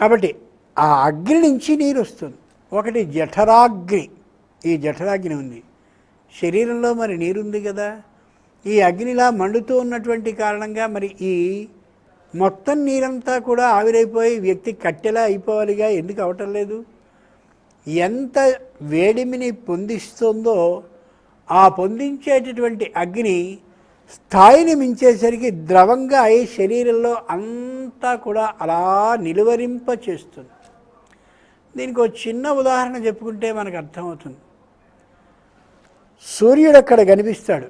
కాబట్టి ఆ అగ్ని నుంచి నీరు వస్తుంది. ఒకటి జఠరాగ్ని. ఈ జఠరాగ్ని ఉంది. శరీరంలో మరి నీరుంది కదా. ఈ అగ్నిలా మండుతూ ఉన్నటువంటి కారణంగా మరి ఈ మొత్తం నీరంతా కూడా ఆవిరైపోయి వ్యక్తి కట్టెలా అయిపోవాలిగా? ఎందుకు అవటం లేదు? ఎంత వేడిమిని పొందిస్తుందో ఆ పొందించేటటువంటి అగ్ని స్థాయిని మించేసరికి ద్రవంగా అయి శరీరంలో అంతా కూడా అలా నిలువరింప చేస్తుంది. దీనికి ఒక చిన్న ఉదాహరణ చెప్పుకుంటే మనకు అర్థమవుతుంది. సూర్యుడు అక్కడ కనిపిస్తాడు.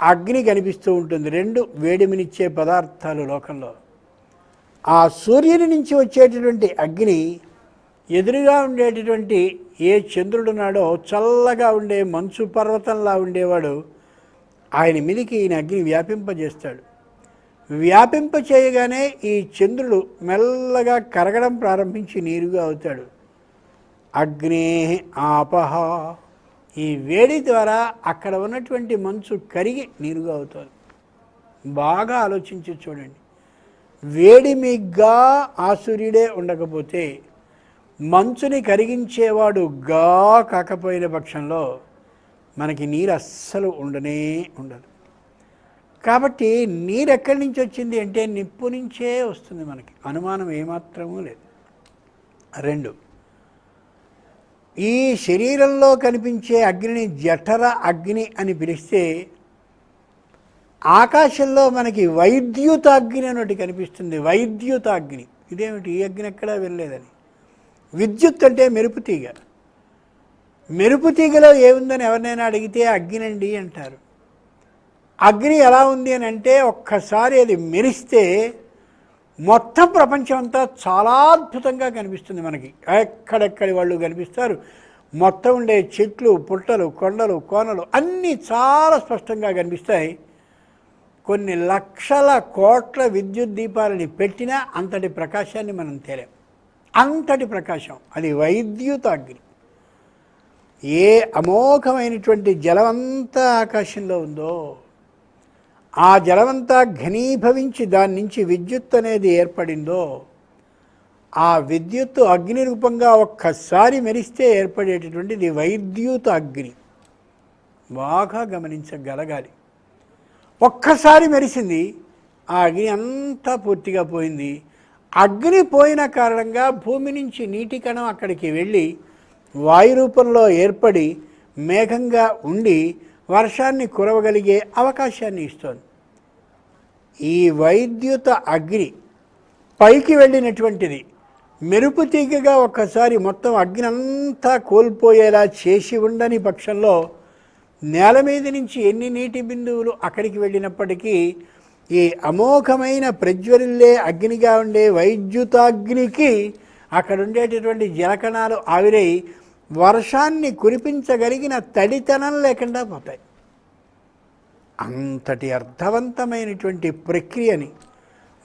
అగ్ని కనిపిస్తూ ఉంటుంది. రెండు వేడిమినిచ్చే పదార్థాలు లోకంలో. ఆ సూర్యుని నుంచి వచ్చేటటువంటి అగ్ని ఎదురుగా ఉండేటటువంటి ఏ చంద్రుడున్నాడో చల్లగా ఉండే మంచు పర్వతంలా ఉండేవాడు ఆయన మీదకి ఈయన అగ్ని వ్యాపింపజేస్తాడు. వ్యాపింప చేయగానే ఈ చంద్రుడు మెల్లగా కరగడం ప్రారంభించి నీరుగా అవుతాడు. అగ్నే ఆపహ. ఈ వేడి ద్వారా అక్కడ ఉన్నటువంటి మంచు కరిగి నీరుగా అవుతుంది. బాగా ఆలోచించి చూడండి. వేడిమిగ్గా ఆ సూర్యుడే ఉండకపోతే మంచుని కరిగించేవాడు గా కాకపోయిన పక్షంలో మనకి నీరు అస్సలు ఉండనే ఉండదు. కాబట్టి నీరు ఎక్కడి నుంచి వచ్చింది అంటే నిప్పు నుంచే వస్తుంది మనకి. అనుమానం ఏమాత్రమూ లేదు. రెండు ఈ శరీరంలో కనిపించే అగ్నిని జఠర అగ్ని అని పిలిస్తే ఆకాశంలో మనకి వైద్యుత అగ్ని అని కనిపిస్తుంది. వైద్యుత అగ్ని. ఇదేమిటి? ఈ అగ్ని ఎక్కడా వెళ్ళలేదని విద్యుత్ అంటే మెరుపు తీగ. మెరుపు తీగలో ఏముందని ఎవరినైనా అడిగితే అగ్గినండి అంటారు. అగ్ని ఎలా ఉంది అని అంటే ఒక్కసారి అది మెరిస్తే మొత్తం ప్రపంచం అంతా చాలా అద్భుతంగా కనిపిస్తుంది మనకి. ఎక్కడెక్కడి వాళ్ళు కనిపిస్తారు? మొత్తం ఉండే చెట్లు పుట్టలు కొండలు కోనలు అన్నీ చాలా స్పష్టంగా కనిపిస్తాయి. కొన్ని లక్షల కోట్ల విద్యుత్ దీపాలని పెట్టినా అంతటి ప్రకాశాన్ని మనం తేలేం. అంతటి ప్రకాశం. అది వైద్యుత అగ్ని. ఏ అమోఘమైనటువంటి జలమంతా ఆకాశంలో ఉందో ఆ జలమంతా ఘనీభవించి దాని నుంచి విద్యుత్ అనేది ఏర్పడిందో ఆ విద్యుత్తు అగ్ని రూపంగా ఒక్కసారి మెరిస్తే ఏర్పడేటటువంటిది వైద్యుత అగ్ని. బాగా గమనించగలగాలి. ఒక్కసారి మెరిసింది ఆ అగ్ని అంతా పూర్తిగా పోయింది. అగ్ని పోయిన కారణంగా భూమి నుంచి నీటి కణం అక్కడికి వెళ్ళి వాయు రూపంలో ఏర్పడి మేఘంగా ఉండి వర్షాన్ని కురవగలిగే అవకాశాన్ని ఇస్తోంది. ఈ వైద్యుత అగ్ని పైకి వెళ్ళినటువంటిది. మెరుపు తీగగా ఒక్కసారి మొత్తం అగ్ని అంతా కోల్పోయేలా చేసి ఉండని పక్షంలో నేల మీద నుంచి ఎన్ని నీటి బిందువులు అక్కడికి వెళ్ళినప్పటికీ ఈ అమోఘమైన ప్రజ్వరిల్లే అగ్నిగా ఉండే వైద్యుతాగ్నికి అక్కడ ఉండేటటువంటి జలకణాలు ఆవిరై వర్షాన్ని కురిపించగలిగిన తడితనం లేకుండా పోతాయి. అంతటి అర్థవంతమైనటువంటి ప్రక్రియని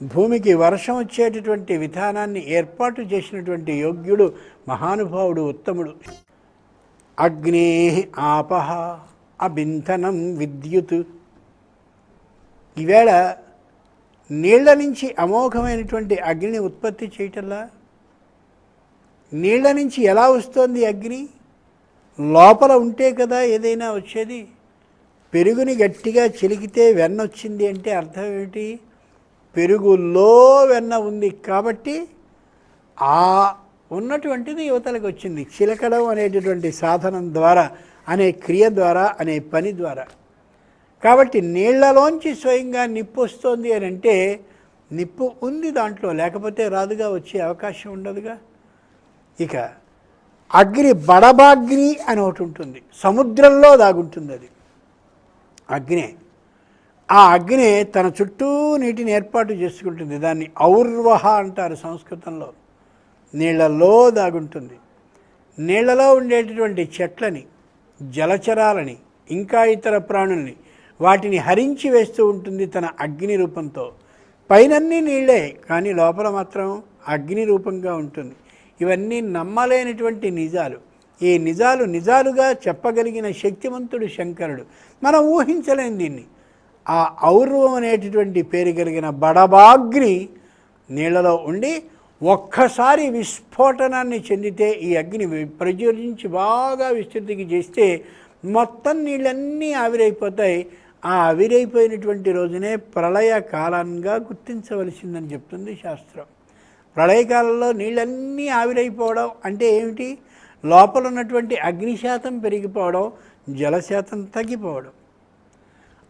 భూమికి వర్షం వచ్చేటటువంటి విధానాన్ని ఏర్పాటు చేసినటువంటి యోగ్యుడు మహానుభావుడు ఉత్తముడు. అగ్నే ఆపహ అబింధనం విద్యుత్. ఈవేళ నీళ్ళ నుంచి అమోఘమైనటువంటి అగ్నిని ఉత్పత్తి చేయటంలా? నీళ్ళ నుంచి ఎలా వస్తోంది అగ్ని? లోపల ఉంటే కదా ఏదైనా వచ్చేది? పెరుగుని గట్టిగా చిలికితే వెన్న వచ్చింది అంటే అర్థం ఏమిటి? పెరుగులో వెన్న ఉంది కాబట్టి ఆ ఉన్నటువంటిది యువతలకు వచ్చింది. చిలకడం అనేటటువంటి సాధనం ద్వారా అనే క్రియ ద్వారా అనే పని ద్వారా. కాబట్టి నీళ్ళలోంచి స్వయంగా నిప్పు వస్తోంది అని అంటే నిప్పు ఉంది దాంట్లో లేకపోతే రాదుగా వచ్చే అవకాశం ఉండదుగా? ఇక అగ్ని బడబాగ్ని అని ఒకటి ఉంటుంది. సముద్రంలో దాగుంటుంది అది. అగ్నే. ఆ అగ్ని తన చుట్టూ నీటిని ఏర్పాటు చేసుకుంటుంది. దాన్ని ఔర్వహ అంటారు సంస్కృతంలో. నీళ్ళలో దాగుంటుంది. నీళ్ళలో ఉండేటటువంటి చెట్లని జలచరాలని ఇంకా ఇతర ప్రాణుల్ని వాటిని హరించి వేస్తూ ఉంటుంది తన అగ్ని రూపంతో. పైనన్నీ నీళ్ళే కానీ లోపల మాత్రం అగ్ని రూపంగా ఉంటుంది. ఇవన్నీ నమ్మలేనటువంటి నిజాలు. ఈ నిజాలు నిజాలుగా చెప్పగలిగిన శక్తివంతుడు శంకరుడు. మనం ఊహించలేం దీన్ని. ఆ ఔర్వం అనేటటువంటి పేరు కలిగిన బడబాగ్ని నీళ్ళలో ఉండి ఒక్కసారి విస్ఫోటనాన్ని చెందితే ఈ అగ్ని ప్రజ్వలించి బాగా విస్తృతికి చేస్తే మొత్తం నీళ్ళన్నీ ఆవిరైపోతాయి. ఆ ఆవిరైపోయినటువంటి రోజునే ప్రళయ కాలంగా గుర్తించవలసిందని చెప్తుంది శాస్త్రం. ప్రళయకాలంలో నీళ్ళన్నీ ఆవిరైపోవడం అంటే ఏమిటి? లోపల ఉన్నటువంటి అగ్నిశాతం పెరిగిపోవడం జలశాతం తగ్గిపోవడం.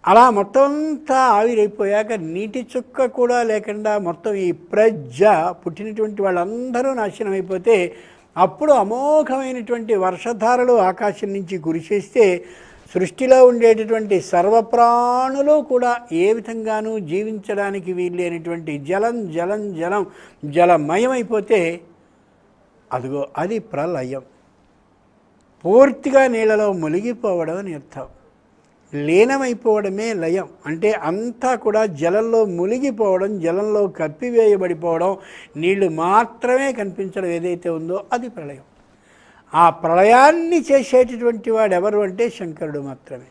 అలా మొత్తం అంతా ఆవిరైపోయాక నీటి చుక్క కూడా లేకుండా మొత్తం ఈ ప్రజ పుట్టినటువంటి వాళ్ళందరూ నాశనం అయిపోతే అప్పుడు అమోఘమైనటువంటి వర్షధారలు ఆకాశం నుంచి గురిచేస్తే సృష్టిలో ఉండేటటువంటి సర్వప్రాణులు కూడా ఏ విధంగానూ జీవించడానికి వీల్లేనటువంటి జలం జలం జలం జలమయమైపోతే అదిగో అది ప్రళయం. పూర్తిగా నీళ్ళలో మునిగిపోవడం అని అర్థం. లీనమైపోవడమే లయం. అంటే అంతా కూడా జలంలో మునిగిపోవడం జలంలో కప్పివేయబడిపోవడం నీళ్ళు మాత్రమే కనిపించడం ఏదైతే ఉందో అది ప్రళయం. ఆ ప్రళయాన్ని చేసేటటువంటి వాడు ఎవరు అంటే శంకరుడు మాత్రమే.